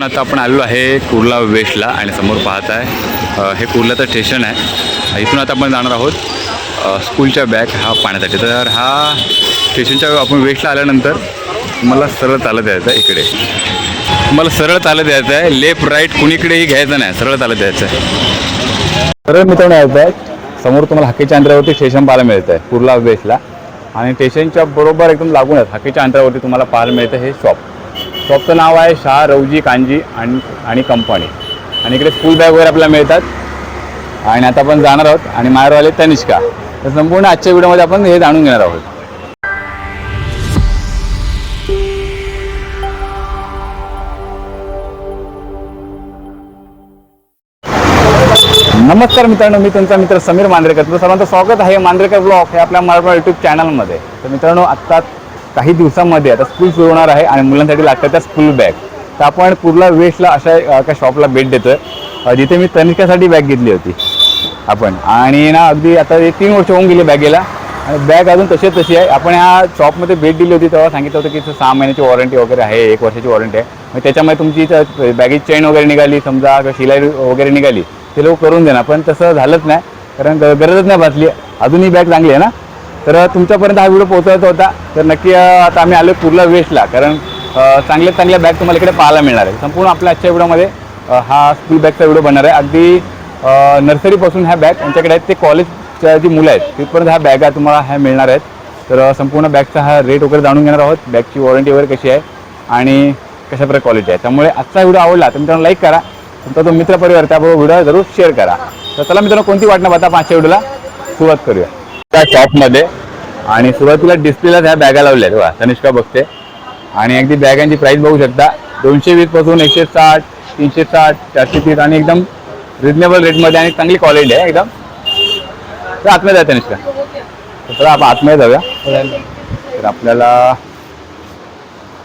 आता आपण आलेलो आहे कुर्ला वेस्टला आणि समोर पाहत आहे हे कुर्लाचं स्टेशन आहे. इथून आता आपण जाणार आहोत. स्कूलच्या बॅग हा पाण्यासाठी. तर हा स्टेशनच्या आपण वेस्टला आल्यानंतर मला सरळ चालत यायचं आहे इकडे. मला सरळ चालत यायचं आहे. लेफ्ट राईट कुणीकडेही घ्यायचं नाही. सरळ चालत यायचं आहे. सरळ मित्रांनो यायचं आहे समोर तुम्हाला हाकेच्या अंतरावरती स्टेशन पाहायला मिळतं आहे कुर्ला वेस्टला. आणि स्टेशनच्या बरोबर एकदम लागूनच हाकेच्या अंतरावरती तुम्हाला पाहायला मिळतं हे शॉप. शॉपचं नाव आहे शाह रवजी कांजी आणि आणि कंपनी आणि इकडे स्कूल बॅग वगैरे आपल्याला मिळतात. आणि आता आपण जाणार आहोत आणि मायरवाले तनिष्का. तर संपूर्ण आजच्या व्हिडिओमध्ये आपण हे जाणून घेणार आहोत. नमस्कार मित्रांनो मी तुमचा मित्र समीर मांद्रेकर. तुमचं सर्वांचं स्वागत आहे मांद्रेकर ब्लॉग हे आपल्या मराठवाडा यूट्यूब चॅनलमध्ये तर मित्रांनो आत्ता काही दिवसांमध्ये आता स्कूल सुरू होणार आहे आणि मुलांसाठी लागतात त्या स्कूल बॅग तर आपण कुर्ला वेस्टला अशा एका शॉपला भेट देतो आहे जिथे मी तनिष्कासाठी बॅग घेतली होती. आपण. आणि ना अगदी आता एक तीन वर्ष होऊन गेली बॅगेला आणि बॅग अजून तशी तशी आहे. आपण ह्या शॉपमध्ये भेट दिली होती तेव्हा सांगितलं होतं की सहा महिन्याची वॉरंटी वगैरे आहे एक वर्षाची वॉरंटी आहे. मग त्याच्यामध्ये तुमची इथं बॅगेची चेन वगैरे निघाली समजा शिलाई वगैरे निघाली ते लोक करून देणार. पण तसं झालंच नाही. कारण गरजच नाही भासली. अजूनही बॅग चांगली आहे ना? तर तुमच्यापर्यंत हा व्हिडिओ पोहोचवायचा होता. तर नक्की आता आम्ही आलो कुर्ला वेस्टला. कारण चांगल्या चांगल्या बॅग तुम्हाला इकडे पाहायला मिळणार आहे संपूर्ण आपल्या आजच्या व्हिडिओमध्ये हा स्कूल बॅगचा व्हिडिओ बनणार आहे. अगदी नर्सरीपासून ह्या बॅग यांच्याकडे आहेत ते कॉलेजच्या जी मुलं आहेत तिथपर्यंत ह्या बॅगा तुम्हाला ह्या मिळणार आहेत. तर संपूर्ण बॅगचा हा रेट वगैरे जाणून घेणार आहोत. बॅगची वॉरंटी वगैरे कशी आहे आणि कशाप्रकारे क्वालिटी आहे. त्यामुळे आजचा व्हिडिओ आवडला तर मित्रांनो लाईक करा. तुमचा तो मित्रपरिवार त्याबरोबर व्हिडिओ जरूर शेअर करा. तर चला मित्रांनो कोणती वाटणं पाहता पाचशे व्हिडिओला सुरुवात करूया. त्या शॉपमध्ये आणि सुरुवातीला डिस्प्लेला ह्या बॅगा लावल्या आहेत वा तनिष्का बघते. आणि अगदी बॅगांची प्राईस बघू शकता. दोनशे वीसपासून एकशे साठ तीनशे साठ चारशे तीस आणि एकदम रिजनेबल रेटमध्ये आणि चांगली क्वालिटी आहे एकदम. तर आतमध्ये आहे तनिष्का. तर चला आपण आतमध्ये जाऊया. तर आपल्याला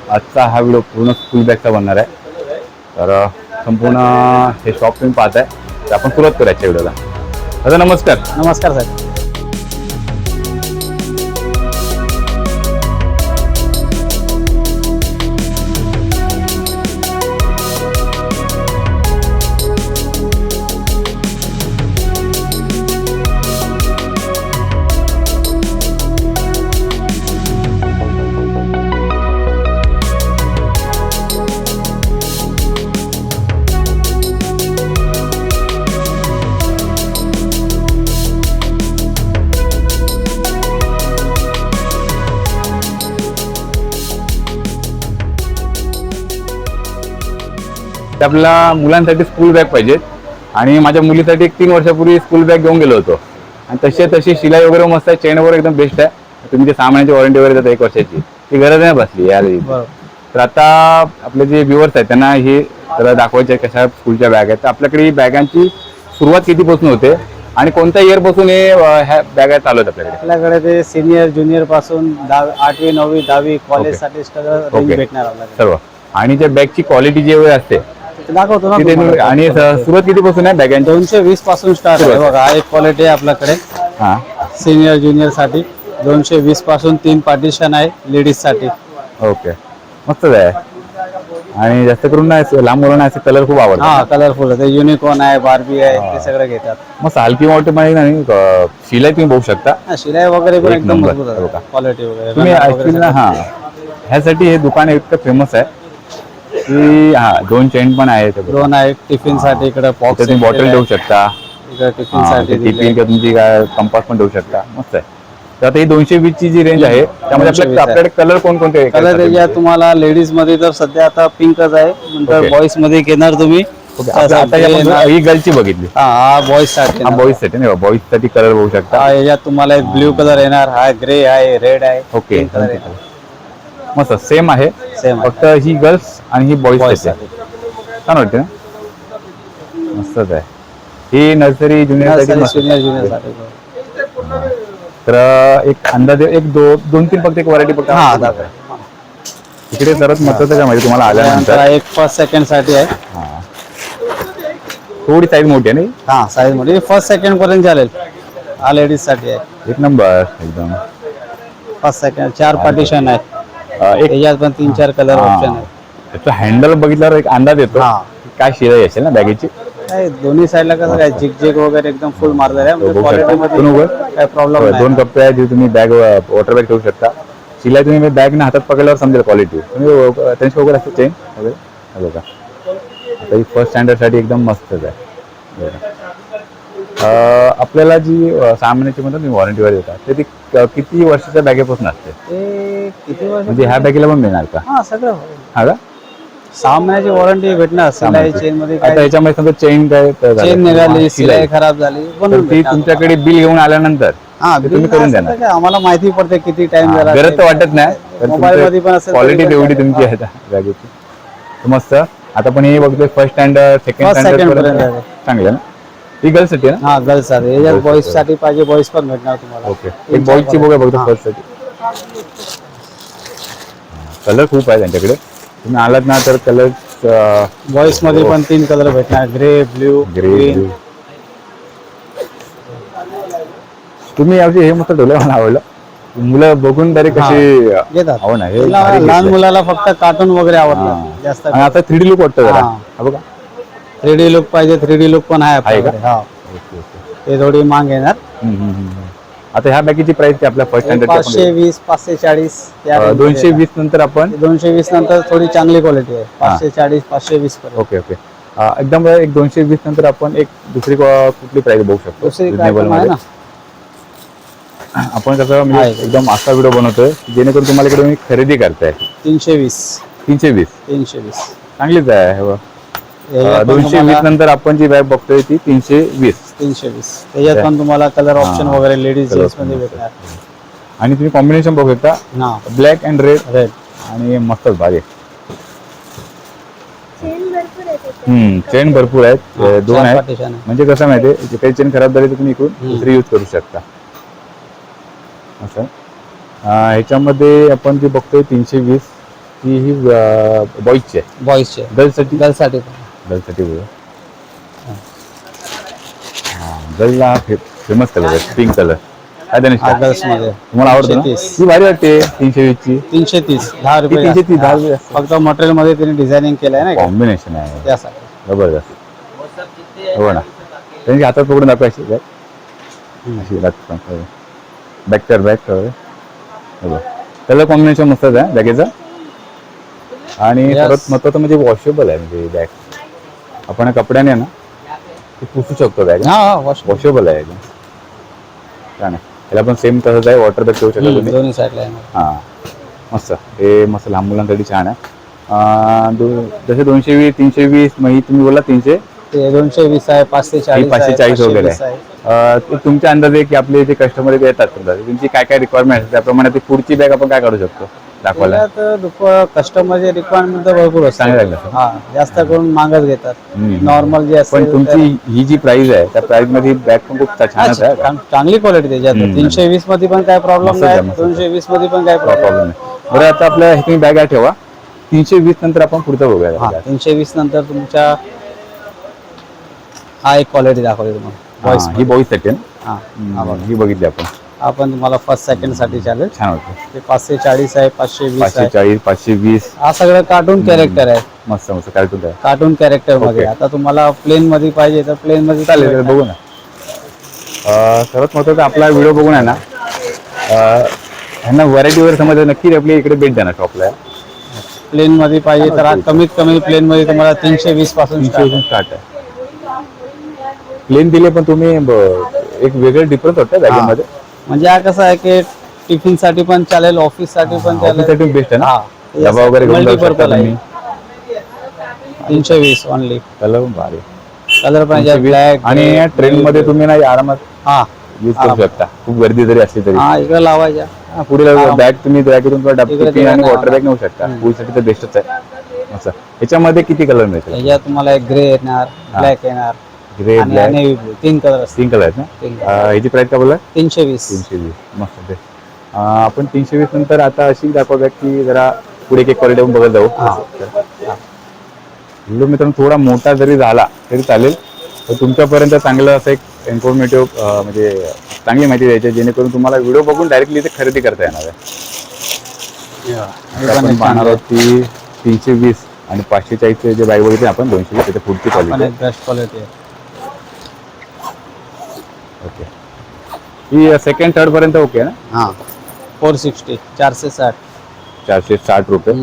आजचा हा व्हिडिओ पूर्ण स्कूल बॅगचा बनणार आहे. तर संपूर्ण हे शॉप तुम्ही पाहत आहे तर आपण सुरुवात करायच्या व्हिडिओला दादा नमस्कार. नमस्कार साहेब. ते आपल्याला मुलांसाठी स्कूल बॅग पाहिजेत. आणि माझ्या मुलीसाठी एक तीन वर्षापूर्वी स्कूल बॅग घेऊन गेलो होतो. आणि तशी तशी शिलाई वगैरे मस्त आहे चेन वगैरे एकदम बेस्ट आहे. तुम्ही जे सामानाची वॉरंटी वगैरे एक वर्षाची ती गरज नाही बसली यार तर आता आपले जे व्ह्युअर्स आहेत त्यांना हे जरा दाखवायचे आहे कशा स्कूलच्या बॅग आहेत. तर आपल्याकडे ही बॅगांची सुरुवात कितीपासून होते? आणि कोणत्या इयरपासून हे ह्या बॅगा चालू आहेत आपल्याकडे? आपल्याकडे ते सिनियर ज्युनियरपासून दहावी आठवी नववी दहावी कॉलेजसाठी रेंज. भेटणार आपल्याकडे. सर्व. आणि त्या बॅगची क्वालिटी जी वगैरे असते ते दाखवतो ना तुम्हाला. आणि सुरुवात कितीपासून आहे? बॅगांची दोनशे वीसपासून स्टार्ट आहे. बघा हा एक क्वालिटी आहे आपल्याकडे. हां. सिनियर ज्युनियरसाठी दोनशे वीसपासून तीन पार्टिशन आहे लेडीजसाठी. ओके मस्तच आहे. आणि जास्त करून ना असं लांब मुलांना असे कलर खूप आवडतात. हा कलरफुल आहे. युनिकॉर्न आहे बार्बी आहे ते सगळं घेतात. मस्त हलकी मोठी मध्ये नाही अं, शिलाई तुम्ही बघू शकता. हा, शिलाई वगैरे पण एक एकदम नंबर. मजबूत हो का? आहे क्वालिटी वगैरे तुम्ही रंगात ऍक्च्युली वगैरे ना हा. ह्यासाठी हे दुकान इतकं फेमस आहे. की हा दोन चेन पण आहे सगळं. दोन आहे टिफिनसाठी इकडे पॉक्स तुम्ही बॉटल ठेवू शकता. टिफिनसाठी. टिफिन किंवा तुमची काय कंपास पण ठेवू शकता. मस्त आहे. तर आता ही दोनशे वीस ची जी रेंज आहे त्यामध्ये 220 आपल्या- आहे. आपल्याकडे कलर कोणकोणते कलर याच्यात तुम्हाला. लेडीजमध्ये तर सध्या आता पिंकच आहे. नंतर. बॉईजमध्ये घेणार तुम्ही. ही गर्लची बघितली. हा बॉईजसाठी बॉईजसाठी नाही बॉईजसाठी कलर बघू शकता. याच्यात तुम्हाला एक ब्ल्यू कलर येणार. हा ग्रे आहे रेड आहे. ओके मस्त सेम आहे. सेम फक्त ही गर्ल्स आणि ही बॉईजसाठी छान वाटते ना? मस्तच आहे. ही नर्सरी ज्युनियर मस्त. साठी. तर एक अंदाजे एक दो दोन तीन फक्त एक व्हरायटी फक्त हा दाखवा. इकडे सर्वात महत्वाचं काय माहिती तुम्हाला आल्यानंतर? एक फर्स्ट सेकंडसाठी आहे. हा. थोडी साईज मोठी आहे नाही हा? साईजमध्ये फर्स्ट सेकंड पर्यंत चालेल. हा लेडीजसाठी आहे. एक नंबर एकदम. फर्स्ट सेकंड चार पार्टिशन आहे अं, एक त्याच्यात पण तीन चार कलर हा. ऑप्शन आहे त्याचा हँडल बघितल्यावर एक अंदाज येतो. हा. काय शिलाई असेल ना बॅगेची? काय दोन्ही साईडला कसं काय जिग जिग वगैरे एकदम फुल मारलेलं आहे. म्हणजे. क्वालिटी मध्ये. काय प्रॉब्लेम नाही. दोन कप्पे आहेत जे तुम्ही बॅग वॉटर बॅग ठेवू शकता. शिलाई तुम्ही बॅग ना हातात पकडल्यावर समजेल क्वालिटी तुम्ही त्यांची वगैरे असते चेन वगैरे हे बघा. आता ही फर्स्ट स्टँडर्डसाठी एकदम मस्तच आहे. बघा. आपल्याला जी सहा महिन्याची म्हणतात तुम्ही वॉरंटीवर देतात ते किती वर्षाच्या बॅगेपासून असते? ते किती वर्ष म्हणजे ह्या बॅगेला पण मिळणार का? हा सगळं. हा का? सहा महिन्याची वॉरंटी भेटणार सिलाई चेन मध्ये आता काय याच्यामध्ये समजा चेन काय. चेन निघाली सिलाई खराब झाली बनवून ती तुमच्याकडे बिल घेऊन आल्यानंतर तुम्ही करून देणार. आम्हाला माहिती पडते किती टाइम झाला गरज तर वाटत नाही मोबाईल मध्ये पण असेल क्वालिटी पण तेवढी चालेल. तुमची आहे बॅगेची. मस्त आता पण हे बघतोय फर्स्ट स्टँडर्ड सेकंड स्टँडर्ड. चांगलं ना? ही गर्ल्ससाठी आहे ना? हा गर्ल्स आहे याच्यात बॉईजसाठी. साठी पाहिजे बॉईज पण भेटणार तुम्हाला. ओके एक चार बॉईजची बघा बघतो हा. फर्स्टसाठी. कलर खूप आहे त्यांच्याकडे. तुम्ही आलात ना तर कलर बॉईजमध्ये पण तीन कलर भेटणार. ग्रे ब्ल्यू ग्रे ग्रीन तुम्ही यावर्षी हे मस्त ठेवलं मला आवडलं. मुलं बघून तरी कशी घेतात हो ना हे भारी लहान. मुलाला फक्त कार्टून वगैरे हा. आवडतात जास्त. आणि आता थ्री डी लुक वाटतं जरा. हा. हा बघा. थ्री डी लुक पाहिजे थ्री डी लुक पण आहे? आपल्याकडे. हा. Okay okay. ते थोडी मांग येणार. हम्म, हम्म, हम्म. आता ह्या बॅगेची प्राइस काय आपल्या फर्स्ट पाचशे स्टँडर्ड वीस पाचशे चाळीस या range मध्ये दोनशे. वीस नंतर आपण? दोनशे वीस नंतर थोडी चांगली क्वालिटी आहे. पाचशे चाळीस पाचशे वीस पर्यंत. Okay okay. अं, एकदम एक दोनशे वीस नंतर आपण एक दुसरी को- कुठली प्राइस बघू शकतो? दुसरी काय Reasonable पण आहे मध्ये. ना. आपण कसं म्हणजे आहे. एकदम असा व्हिडिओ बनवतोय की जेणेकरून तुम्हाला इकडे तुम्ही खरेदी करताय. तीनशे वीस. तीनशे वीस. तीनशे वीस. चांगलीच आहे हे बघ. दोनशे वीस नंतर आपण जी बॅग बघतोय ती तीनशे वीस. तीनशे वीस. त्याच्यात पण तुम्हाला कलर ऑप्शन. वगैरे लेडीज जेंट्समध्ये भेटणार. आणि तुम्ही कॉम्बिनेशन बघू शकता. ब्लॅक अँड रेड रेड आणि मस्तच भारी. आहे. चेन भरपूर आहे त्याच्यात. हम्म चेन भरपूर आहेत. दोन आहेत. आहे. म्हणजे कसं माहितीये जे काही चेन खराब झाली तर तुम्ही इकडून. दुसरी यूज करू शकता. असं. अं, ह्याच्यामध्ये आपण जे बघतोय तीनशे वीस ही ही बॉईजची आहे. बॉईजचे गर्ल्ससाठी गर्ल्ससाठी बघा गर्लला फेमस कलर आहे पिंक कलर काय हा गर्ल्समध्ये तुम्हाला आवडतं ना भारी वाटते तीनशे वीस ची तीनशे तीस दहा रुपये तीनशे तीस. दहा रुपये जास्त. फक्त मटेरियलमध्ये त्यांनी डिझायनिंग केलं आहे ना का? कॉम्बिनेशन आहे त्यासाठी जबरदस्त हो ना त्यांची हातात पकडून दाखवा अशी बॅग अशी बॅक तर बॅक कलर कॉम्बिनेशन मस्तच आहे बॅगेचं आणि Yes. सर्वात महत्वाचं म्हणजे वॉशेबल आहे म्हणजे बॅग आपण कपड्याने ना ते पुसू शकतो बॅग हा हा वॉश वॉशेबल आहे एकदम. छान आहे. त्याला पण सेम तसंच आहे वॉटर बॅग ठेवू शकता तुम्ही. दोन्ही साईडला आहे. हां मस्त. हे मस्त लहान मुलांसाठी छान आहे. अं, दो- जसे दोनशे वीस तीनशे वीस मग ही तुम्ही बोला तीनशे? ते दोनशे वीस आहे पाचशे चाळीस पाचशे आहे, चाळीस पाचशे वगैरे वीस आहे. अं, ते तुमच्या अंदाजे की आपले जे कस्टमर येतात समजा त्यांची काय काय रिक्वायरमेंट असते त्याप्रमाणे ती पुढची बॅग आपण काय काढू शकतो? दाखवायला? त्याच्यात कस्टमरचे रिक्वायरमेंट तर भरपूर चांगलं असतात लागलं. हा जास्त करून मागच घेतात. हम्म. नॉर्मल जे पण असेल तुमची ही जी प्राइस आहे त्या प्राइसमध्ये बॅग पण खूप छानच हा, आहे चांग- चांगली क्वालिटी त्याच्यात हम्म. तीनशे वीसमध्ये पण काय प्रॉब्लेम आहे, नाही. मस्तच. दोनशे वीसमध्ये पण काय प्रॉब्लेम प्रॉब्लेम नाही. बरं आता आपलं हे तुम्ही बॅग ठेवा. तीनशे वीस नंतर आपण पुढचं हा बघूया. तीनशे वीस नंतर तुमच्या हा एक क्वालिटी दाखवली तुम्हाला. Voice ही बॉईजसाठी आहे. हा ना हा बघा. ही बघितली आपण. आपण तुम्हाला फर्स्ट सेकंडसाठी चालेल छान वाटतं ते पाचशे चाळीस आहे पाचशे वीस पाचशे आहे. चाळीस पाचशे वीस. हा सगळं कार्टून कॅरेक्टर आहे. मस्त मस्त कार्टून आहे. कार्टून कॅरेक्टरमध्ये. आता तुम्हाला प्लेन मध्ये पाहिजे तर प्लेन मध्ये चालेल बघू ना. अं, सर्वात महत्वाचं आपला व्हिडिओ बघून आहे ना. अं, ह्यांना व्हरायटी वगैरे समजलं नक्की आपल्या इकडे भेट द्या ना शॉपला प्लेन मध्ये पाहिजे तर हा कमीत कमी प्लेन मध्ये तुम्हाला तीनशे वीसपासून तीनशे start आहे. स्टार्ट आहे. प्लेन दिले पण तुम्ही ब- एक वेगळं डिफरन्स वाटतं बॅगेमध्ये म्हणजे हा कसं आहे की टिफिनसाठी पण चालेल ऑफिससाठी पण चालेल. बेस्ट आहे ना? हा डबा वगैरे घेऊन जाऊ शकता मल्टीपर्पज आहे. तुम्ही. तीनशे वीस ओनली कलर भारी. कलर पाहिजे ब्लॅक आणि या ट्रेन मध्ये तुम्ही ना आरामात हा यूज करू शकता. खूप गर्दी जरी असली तरी. हा इकडे लावायच्या. हा, पुढे बॅग तुम्ही बॅगेतून इकडे टिफिन तिकडे आणि नाही वॉटर बॅग नेऊ शकता. पुढीसाठी तर बेस्टच आहे. असं. ह्याच्यामध्ये किती कलर मिळतील? त्याच्यात तुम्हाला एक ग्रे येणार ब्लॅक येणार. ग्रे ब्लॅक नेव्ही ब्लू तीन कलर तीन कलर आहेत ना? अं, ह्याची प्राइस काय बोला तीनशे वीस तीनशे वीस मस्त ते आपण तीनशे वीस नंतर आता अशी दाखवूया की जरा पुढे एक क्वालिटी आपण बघत जाऊ. व्हिडिओ मित्रांनो थोडा मोठा जरी झाला तरी चालेल. तर तुमच्यापर्यंत चांगलं असं एक इन्फॉर्मेटिव्ह म्हणजे चांगली माहिती द्यायची आहे, जेणेकरून तुम्हाला व्हिडिओ बघून डायरेक्टली इथे खरेदी करता येणार आहे. हे आता आपण पाहणार आहोत की तीनशे वीस आणि पाचशे चाळीसचे जे बॅग बघितले आपण दोनशे त्याच्या पुढची हा पण क्वालिटी एक बेस्ट क्वालिटी आहे. ओके ही सेकंड थर्ड पर्यंत ओके ना? हा. फोर सिक्स्टी चारशे साठ. चारशे साठ रुपये.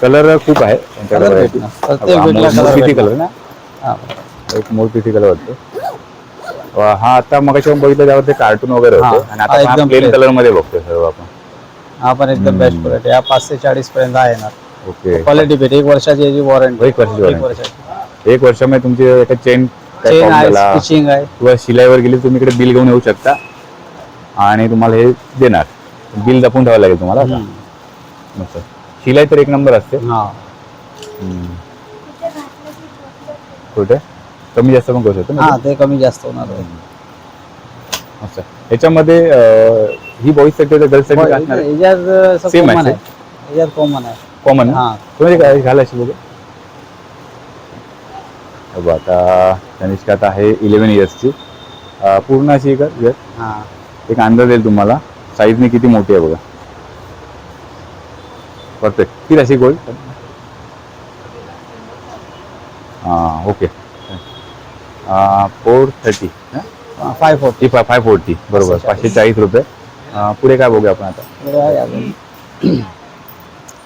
कलर खूप आहे. त्यांच्याकडे भेटणार. प्रत्येक वेगळा भेटणार. कलर ना? हा. एक मोरपिसी कलर वाटतो. हा आता मग बघितलं त्यावर ते कार्टून वगैरे हा, होते. आणि हा, आता एकदम प्लेन plain. कलरमध्ये बघतोय सर्व आपण. हा पण एकदम बेस्ट. क्वालिटी हा पाचशे चाळीस पर्यंत आहे ना. ओके क्वालिटी भेट एक वर्षाची याची वॉरंटी एक वर्षाची warranty. वर्षाची. एक वर्षामध्ये तुमची एका चेन चेन आहे स्टिचिंग आहे किंवा शिलाईवर गेली तुम्ही इकडे बिल घेऊन येऊ शकता. आणि तुम्हाला हे देणार. बिल जपून ठेवावं लागेल तुम्हाला आता. मस्त. शिलाई तर एक नंबर असते. हा. कुठे? कमी जास्त पण करू शकतो ना हा ते कमी जास्त होणार आहे. अच्छा याच्यामध्ये अं, ही बॉईजसाठी गर्ल्ससाठी असणार याच्यात Same कॉमन आहे, आहे. याच्यात कॉमन आहे. कॉमन हा. तुम्ही काय घालायची बघा. हे बघा, आता तनिष्का आता आहे इलेव्हन इयर्सची पूर्ण अशी एक. हा. एक अंदाज येईल तुम्हाला. साईजने किती मोठी आहे बघा. परफेक्ट किती अशी गोल्ड हां okay four thirty five forty five five forty बरोबर. पाचशे चाळीस रुपये. पुढे काय बघूया आपण आता?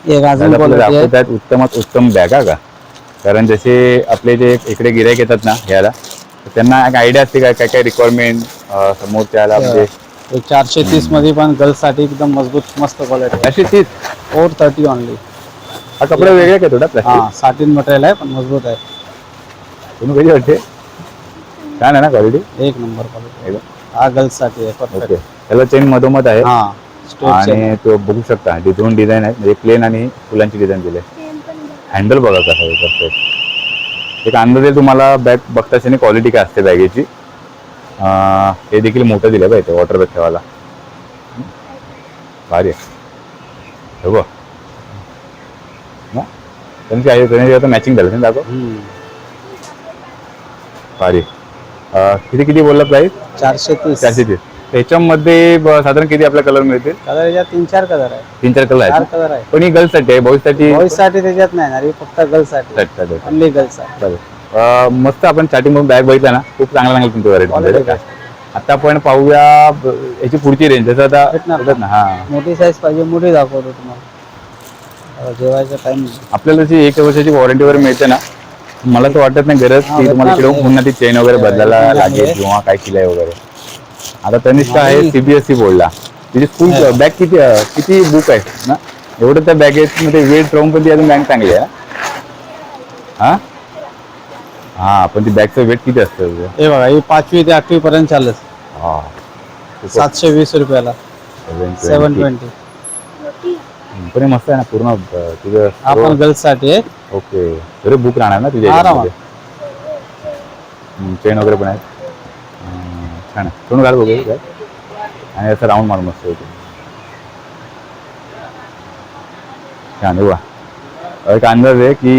एक अजून आहे. उत्तमात उत्तम बॅगा का? कारण जसे आपले जे इकडे गिरायक येतात ना याला तर त्यांना एक आयडिया असते काय काय काय रिक्वायरमेंट समोरच्याला म्हणजे एक चारशे तीसमध्ये पण गर्ल्ससाठी एकदम मजबूत मस्त क्वालिटी अशी तीच? फोर थर्टी ऑनली हा कपडा वेगळा काय थोडा हा साटीन मटेरियल आहे पण मजबूत आहे. तुम्ही कधी वाटते? छान आहे ना क्वालिटी एक नंबर क्वालिटी हा गर्ल्ससाठी आहे ओके परफेक्ट त्याला चेन मधोमध आहे. हा स्ट्रेट आणि तो बघू शकता. हे दोन डिझाईन आहेत म्हणजे प्लेन आणि फुलांची डिझाईन दिली हँडल बघा कसं आहे परफेक्ट एक अंदाजे तुम्हाला बॅग बघताच क्वालिटी काय असते बॅगेची. हे देखील मोठं दिलं पाहिजे वॉटर बॅग ठेवायला. भारी आहे. हे बघ. ना? त्यांची आहे त्यांनी आता मॅचिंग झालं ना दाखव. भारी किती किती बोलला प्राईस चारशे तीस. चारशे तीस. त्याच्यामध्ये ब- साधारण किती आपल्या कलर मिळतील? कलर याच्यात तीन चार कलर आहे तीन चार कलर चार आहेत कलर आहे पण ही गर्ल्ससाठी आहे बॉईजसाठी बॉईजसाठी त्याच्यात नाही ना हे फक्त गर्ल्ससाठी साठी. ओनली गर्ल्स आहे चालेल. अं, मस्त आपण स्टार्टिंग मधून बॅग बघितला ना? खूप चांगला चांगला तुमची Quality व्हरायटी. आता आपण पाहूया ब- याची पुढची रेंज जसं आता भेटणार बोलतात ना? हा. मोठी साईज पाहिजे मोठी दाखवतो तुम्हाला. आता जेवायचा टाइम आपल्याला जी एक वर्षाची वॉरंटी वगैरे मिळते ना मला तर वाटत नाही गरज हा, की तुम्हाला भेटणार इकडे पुन्हा ती चेन वगैरे. बदलायला. लागेल किंवा काय शिलाई वगैरे. आता तनिष्का आहे. सीबीएसई बोर्डला तिची स्कूल. बॅग किती किती बुक आहे ना एवढं त्या बॅगेत मध्ये वेट राहून पण ती अजून बँक चांगली आहे? हा हा पण ती बॅगचं वेट किती असतं? हे बघा ही पाचवी ते आठवी पर्यंत चालत हा. सातशे वीस रुपयाला 720. सेवन ट्वेंटी पण मस्त आहे ना पूर्ण तुझं हा पण गर्ल्ससाठी आहे ओके तरी बुक राहणार ना तुझ्या. चेन वगैरे पण आहेत छान आहे तुम्ही घाल बघू काय? आणि असं राऊंड मार मस्त होते. छान वा एक अंदाज आहे की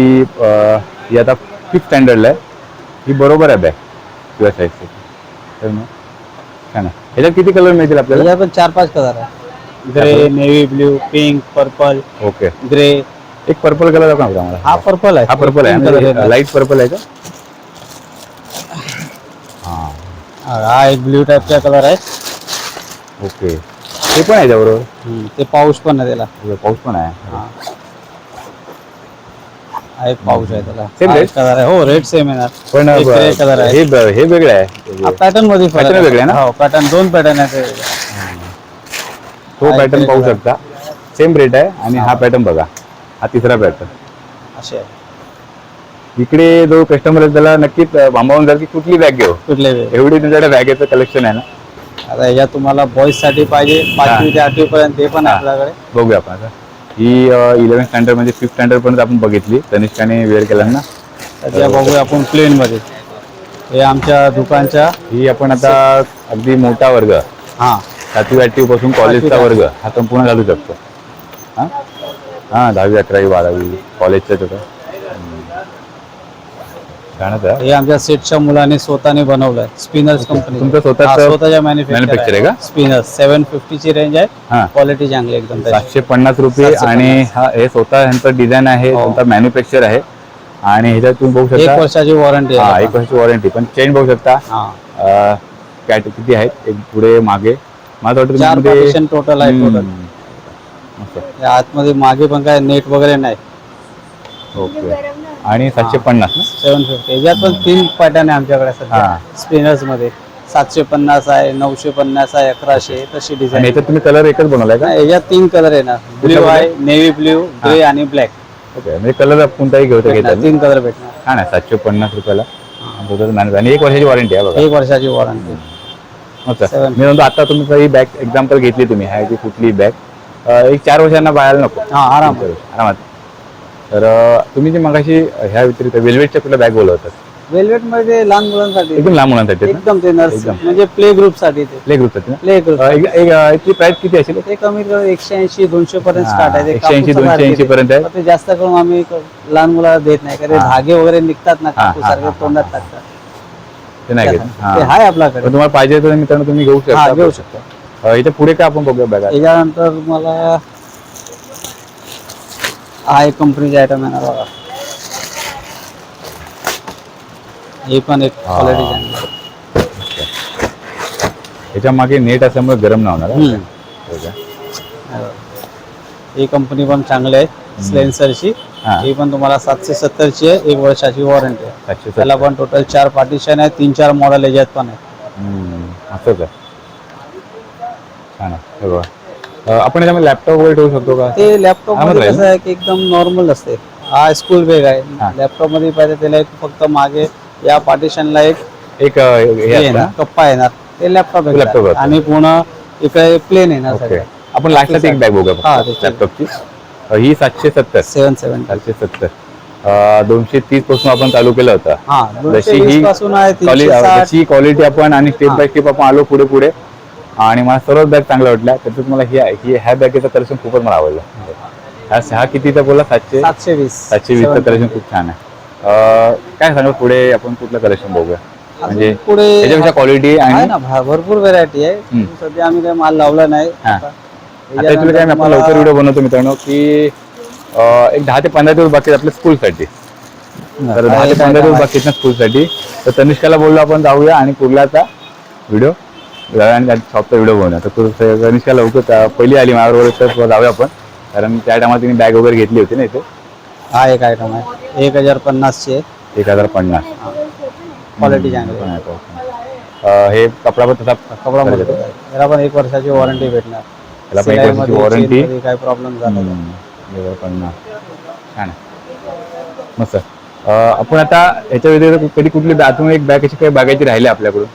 ही आता फिफ्थ स्टँडर्डला आहे. ही बरोबर आहे बॅग. तुझ्या साईजची छान आहे. ह्याच्यात किती कलर मिळतील आपल्याला? पण चार पाच कलर आहे grey navy blue pink purple okay grey एक पर्पल कलर दाखवा ना आम्हाला. हा पर्पल आहे. हा पर्पल आहे. लाइट पर्पल आहे का हा हा एक ब्ल्यू टाईपचा कलर आहे. ओके. ते पण आहे त्याबरोबर हम्म, ते पाऊस पण आहे त्याला. तुझं पाऊस पण आहे. हा. हा एक पाऊस आहे त्याला. Same rate? कलर आहे. हो रेट सेम येणार. पण एक color आहे. हे ब- हे वेगळं आहे. पॅटर्नमध्ये फरक Pattern वेगळे आहे ना? हो पॅटर्न दोन पॅटर्न आहेत तो. हा, पॅटर्न पाहू color. शकता. सेम रेट आहे आणि हा पॅटर्न बघा. हा तिसरा पॅटर्न असे आहे. इकडे जो कस्टमर आहे त्याला नक्कीच भांबावून जाईल की कुठली बॅग घेऊ? कुठले? एवढी तुमच्याकडे बॅगेचं कलेक्शन आहे ना? आता याच्यात तुम्हाला बॉईजसाठी पाहिजे पाचवी ते आठवी पर्यंत ते पण आहे आपल्याकडे. बघूया आपण आता. ही इलेव्हन स्टँडर्ड म्हणजे फिफ्थ स्टँडर्ड पर्यंत आपण बघितली. तनिष्काने वेअर केला ना? तर त्या बघूया आपण प्लेन मध्ये. हे आमच्या दुकानच्या ही आपण आता अगदी मोठा वर्ग. हा. सातवी आठवी पासून कॉलेजचा वर्ग. हा संपूर्ण घालू शकतो. हा? हा दहावी अकरावी बारावी कॉलेजचं होतं छानच आहे? हे आमच्या सेटच्या मुलाने स्वतःने बनवलंय. स्पिनर्स कंपनी तुमचं स्वतःचं स्वतःच्या manufacturer आहे मॅन्युफॅक्चर का? स्पिनर्स सेव्हन फिफ्टीची रेंज आहे. हा. क्वालिटी चांगली एकदम. सातशे पन्नास रुपये आणि हा हे स्वतः यांचं डिझाईन आहे हो. स्वतः मॅन्युफॅक्चर आहे. आणि ह्याच्यात तुम्ही बघू एक शकता वर्षाची वॉरंटी हा आहे एक वर्षाची वॉरंटी पण चेन बघू शकता. कॅट किती आहेत? एक पुढे मागे. मला वाटतं टोटल आहे. आतमध्ये मागे पण काय नेट वगैरे नाही. ओके. आणि सातशे पन्नास ना? सेव्हन फिफ्टी याच्यात पण तीन पॅटर्न आहे आमच्याकडे सध्या. हा. स्पिनर्समध्ये. सातशे पन्नास आहे नऊशे पन्नास आहे अकराशे तशी आणि डिझाईन याच्यात तुम्ही कलर एकच बनवलाय का? याच्यात तीन कलर येणार ब्ल्यू? आहे नेव्ही ब्ल्यू ग्रे आणि ब्लॅक ओके म्हणजे कलर कोणताही घेऊ घेतात तीन कलर भेटणार. छान आहे सातशे पन्नास रुपयाला. आणि एक वर्षाची वॉरंटी आहे बघा. एक वर्षाची वॉरंटी Seven. मी म्हणतो आता तुम्ही ही बॅग एक्झाम्पल घेतली तुम्ही ह्याची कुठली बॅग एक चार वर्षांना बाळायला नको. हा आराम. आरामात. तर तुम्ही जी मगाशी ह्या व्यतिरिक्त वेल्वेटच्या कुठल्या बॅग बोलवतात? वेल्वेटमध्ये लहान मुलांसाठी एकदम लहान मुलांसाठी एकदम ते नर्स एकदम. म्हणजे प्ले ग्रुपसाठी ते. प्ले ग्रुपसाठी ना? प्ले ग्रुप याची प्राइस किती असेल? ते कमी एकशे ऐंशी दोनशे पर्यंत स्टार्ट आहे. ते 180, कापूसासारखे 280 ते. पर्यंत आहे. ते जास्त करून आम्ही लहान मुलाला देत नाही कारण ते. धागे वगैरे निघतात ना कापूस सारखे तोंडात. टाकतात. ते नाही. ते आहे आपल्याकडे. तुम्हाला पाहिजे तर मित्रांनो तुम्ही घेऊ शकता. घेऊ शकतो. इथे पुढे काय आपण बघूया बॅगा? त्याच्यानंतर मला हा एक कंपनीचे आयटम येणार बघा हे पण एक. क्वालिटी चांगली याच्या मागे नेट असल्यामुळे गरम नाही होणार हम्म. हो? आहे. ही कंपनी पण चांगली आहे स्लेन्सरची हा. ही पण तुम्हाला सातशे सत्तरची आहे एक वर्षाची वॉरंटी आहे सातशे त्याला. पण टोटल चार पार्टिशन आहे तीन चार मॉडेल याच्यात पण आहे हम्म, असंच आहे छान आहे हे बघा. आपण याच्यामध्ये लॅपटॉप वगैरे ठेवू शकतो का? ते लॅपटॉपमध्ये कसं आहे की एकदम नॉर्मल असते. हा स्कूल बॅग. आहे. लॅपटॉपमध्ये पाहिजे त्याला एक फक्त मागे या पार्टिशनला एक एक? कप्पा येणार. ते लॅपटॉप असतं. आणि पूर्ण इकडे प्लेन येणार आपण लास्टला एक बॅग बघूया हा, त्याची. लॅपटॉपची ही सातशे सत्तर. सेवन सेवन सातशे सत्तर. दोनशे तीसपासून आपण चालू केलं होतं. हा जशी ही क्वालिटी आपण आणि स्टेप. बाय स्टेप आपण आलो पुढे पुढे आणि मला सर्व बॅग चांगल्या वाटल्या. त्याच्यात मला ही ही ह्या बॅगेचं कलेक्शन खूपच मला आवडलं. हा हा कितीचा बोला सातशे? सातशे वीस. सातशे वीसचं Seven कलेक्शन खूप छान आहे. काय सांगा पुढे आपण कुठलं कलेक्शन बघूया? म्हणजे पुढे त्याच्यापेक्षा क्वालिटी आहे ना भरपूर व्हरायटी आहे. सध्या आम्ही काही माल लावला नाही. आता आता ऍक्च्युली काय आपण लवकर व्हिडिओ बनवतो मित्रांनो की एक दहा ते पंधरा दिवस बाकी आपल्या स्कूलसाठी. तर दहा ते पंधरा दिवस बाकी स्कूलसाठी. तर तनिष्काला बोललो आपण जाऊया आणि कुर्लाचा व्हिडिओ आणि शॉपचा व्हिडिओ बनवूया तर कुर- तनिष्का लवकर त्या- पहिली आली माझ्याबरोबर तर जाऊया आपण. कारण त्या टायमाला तिने बॅग वगैरे घेतली होती ना इथे. हा एक आयटम आहे. एक हजार पन्नासची आहे. एक हजार पन्नास. क्वालिटी चांगली आहे. अं, हे कपडा पण तसा कपडा आहे. याला पण एक वर्षाची वॉरंटी भेटणार. याला पण एक वर्षाची सिलाईमध्ये, warranty. चेनमध्ये काही प्रॉब्लेम झाला तर. हम्म, पन्नास. छान आहे. मस्त. अं, आपण आता याच्या व्यतिरिक्त कधी कुठली बॅग अजून एक बॅग अशी काही बॅगाची राहिली आपल्याकडून?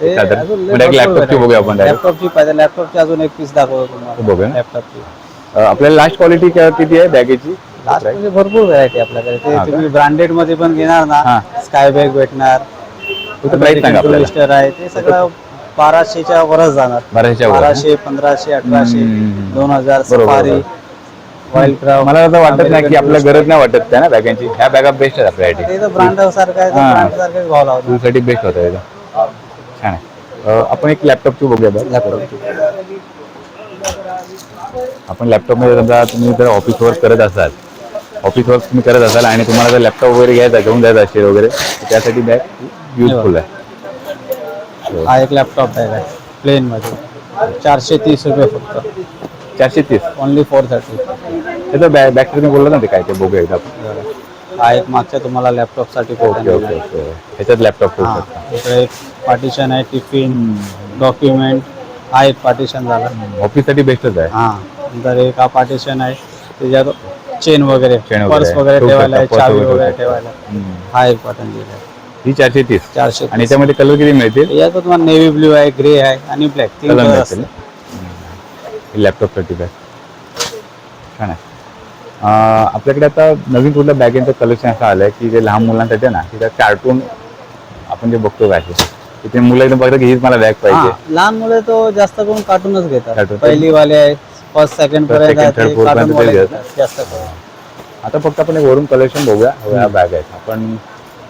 लॅपटॉपची. बघूया आपण. लॅपटॉपची पाहिजे लॅपटॉपची अजून एक पीस दाखवतो बघूया. तुम्हाला लॅपटॉपची अं, आपल्याला लास्ट क्वालिटी किती आहे बॅगेची लास्ट म्हणजे भरपूर व्हरायटी आपल्याकडे ते? तुम्ही ब्रँडेडमध्ये पण घेणार ना. स्काय बॅग भेटणार टुरिस्टर आहे ते सगळं बाराशेच्या वरच जाणार बाराशे पंधराशे अठराशे. दोन हजार सफारी मला असं वाटत नाही की आपल्याला गरज नाही वाटत त्या ना बॅगांची ह्या बॅगा बेस्ट आहेत आपल्यासाठी ब्रँड सारखं आहे. ब्रँड सारखेच भाव लावतो बेस्ट होतं छान आहे. अं, आपण एक लॅपटॉपची बघूया बॅग आपण लॅपटॉपमध्ये समजा तुम्ही जर ऑफिस वर्क करत असाल ऑफिस वर्क तुम्ही करत असाल आणि तुम्हाला जर लॅपटॉप वगैरे घ्यायचा घेऊन जायचा असेल वगैरे तर त्यासाठी बॅग युजफुल आहे. हा एक लॅपटॉप बॅग आहे प्लेन मध्ये. चारशे तीस रुपये फक्त. चारशे तीस? ओनली फोर थर्टी त्याचं बॅग बॅग तुम्ही बोलला ना ते काय ते बघूया एकदा आपण. हा एक मागच्या तुम्हाला लॅपटॉपसाठी ओके ओके ओके ह्याच्यात लॅपटॉप ठेवू शकता. इकडे एक पार्टिशन आहे टिफिन डॉक्युमेंट हा एक पार्टिशन झाला. ऑफिससाठी बेस्टच आहे. हा नंतर एक हा पार्टिशन आहे. त्याच्यात चेन वगैरे Chain वगैरे, पर्स वगैरे ठेवू ठेवायला आहे शकता, पर्स चावी वगैरे वगैरे ठेवू ठेवायला हम्म. हा एक पार्टन दिला आहे. ही चारशे तीस. चारशे आणि याच्यामध्ये कलर किती मिळतील? याच्यात तुम्हाला नेव्ही ब्ल्यू आहे ग्रे आहे आणि ब्लॅक तीन कलर मिळतील. लॅपटॉपसाठी बॅग छान आहे. आपल्याकडे आता नवीन कुठल्या बॅगेंचं कलेक्शन असं आलं आहे की जे लहान मुलांसाठी आहे ना की त्या कार्टून आपण जे बघतो काय की ते मुलं एकदम बघतात की हीच मला बॅग पाहिजे. लहान मुले तो जास्त करून कार्टूनच घेतात. Cartoon. पहिली वाले आहेत फर्स्ट सेकंड पर्यंत second, ते fourth पर्यंत वाले ते घेतात जास्त करून. आता फक्त आपण एक वरून कलेक्शन बघूया ह्या बॅग आहेत. आपण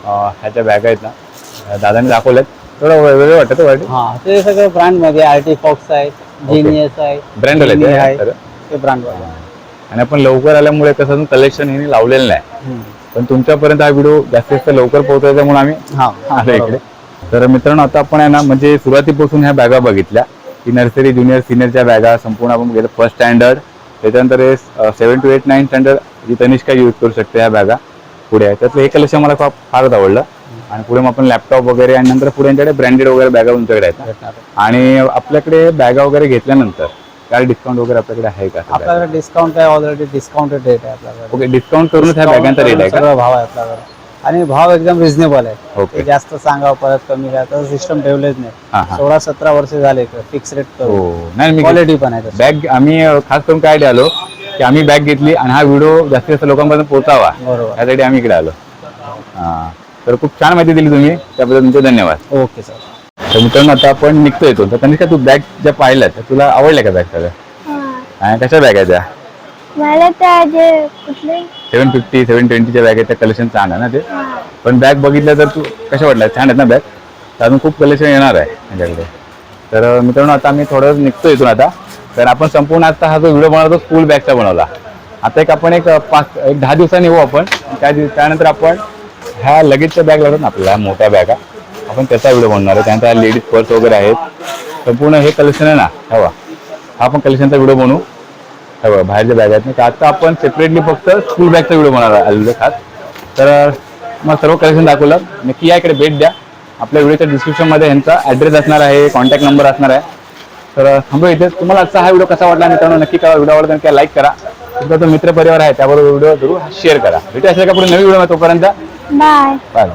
अं, ह्या बॅग आहेत ना दादाने दाखवल्यात. थोडं वेगळं वाटतं वाटतं हा ते सगळं ब्रँडमध्ये आर्टी फॉक्स आहे जिनियस आहे Brand वाले ते Genie आहे आहे. सगळं? ते ब्रँड वाले आणि आपण लवकर आल्यामुळे कसं कलेक्शन हे लावलेलं नाही. पण तुमच्यापर्यंत हा व्हिडिओ जास्तीत जास्त लवकर पोहोचायच्यामुळे आम्ही हा आलो बरोबर. इकडे. तर मित्रांनो आता आपण आहे ना म्हणजे सुरुवातीपासून ह्या बॅगा बघितल्या. की नर्सरी ज्युनियर सिनियरच्या बॅगा संपूर्ण आपण गेलो फर्स्ट स्टँडर्ड त्याच्यानंतर हे seven to eight nine standard G Tanishka use करू शकते ह्या बॅगा पुढे आहे. त्यातलं हे कलेक्शन मला फार फारच आवडलं. आणि पुढे मग आपण लॅपटॉप वगैरे आणि नंतर पुढे यांच्याकडे ब्रँडेड वगैरे बॅगा तुमच्याकडे आहेत. आणि आपल्याकडे बॅगा वगैरे घेतल्यानंतर काय डिस्काउंट वगैरे आपल्याकडे आहे का आपल्याकडे डिस्काउंट आहे ऑलरेडी डिस्काउंटेड रेट आहे आपल्याकडे. ओके डिस्काउंट करूनच ह्या बॅगांचा रेट आहे का? भाव आहे आपल्याकडे. आणि भाव एकदम रिझनेबल आहे. ते जास्त सांगावं परत कमी काय तर सिस्टम ठेवलेच हा, नाही. सोळा सतरा वर्ष झाले फिक्स रेट हो. नाही मी क्वालिटी पण आहे तशी. बॅग आम्ही अ, खास करून काय आलो की आम्ही बॅग घेतली आणि हा व्हिडिओ जास्तीत जास्त लोकांपर्यंत पोहोचावा. बरोबर. त्यासाठी आम्ही इकडे आलो. हा. तर खूप छान माहिती दिली तुम्ही. त्याबद्दल तुमचे धन्यवाद. Okay sir. तर मित्रांनो आता आपण निघतोय तो तर तनिष्का तू बॅग ज्या पाहिल्यात त्या तुला आवडल्या का बॅग सगळ्या हा. आणि कशा बॅग आहेत त्या? मला त्या जे कुठले? सेवन फिफ्टी सेवन ट्वेंटीच्या बॅग आहेत त्या कलेक्शन छान आहे ना ते. पण बॅग बघितलं तर तू कशा वाटल्या छान आहेत ना बॅग तर अजून खूप कलेक्शन येणार आहे माझ्याकडे तर मित्रांनो आता आम्ही थोडं निघतो इथून आता. तर आपण संपूर्ण आता हा जो व्हिडिओ बनवतो स्कूल बॅगचा बनवला. आता एक आपण एक पाच एक दहा दिवसांनी येऊ आपण. त्या दिव- त्यानंतर आपण ह्या लगेचच्या बॅग लागतात ना आपल्याला मोठ्या बॅगा आपण त्याचा व्हिडिओ बनवणार आहे. त्यानंतर लेडीज पर्स वगैरे आहेत. संपूर्ण हे कलेक्शन आहे ना? हवा हा आपण कलेक्शनचा व्हिडिओ बनवू. हे बघा बाहेरच्या बॅग आहेत. ना तर आता आपण सेपरेटली फक्त स्कूल बॅगचा व्हिडिओ बनवणार आलेलो खास. तर मग सर्व कलेक्शन दाखवलं. नक्की या इकडे भेट द्या. आपल्या व्हिडिओच्या डिस्क्रिप्शनमध्ये यांचा ॲड्रेस असणार आहे कॉन्टॅक्ट नंबर असणार आहे. तर थांबू इथे तुम्हाला आजचा हा व्हिडिओ कसा वाटला मित्रांनो नक्की करा व्हिडिओ आवडला काय लाईक करा. तुमचा जो मित्र परिवार आहे त्याबरोबर व्हिडिओ जरूर शेअर करा. भेटू असेल का पुढे नवीन व्हिडिओ तोपर्यंत. Bye bye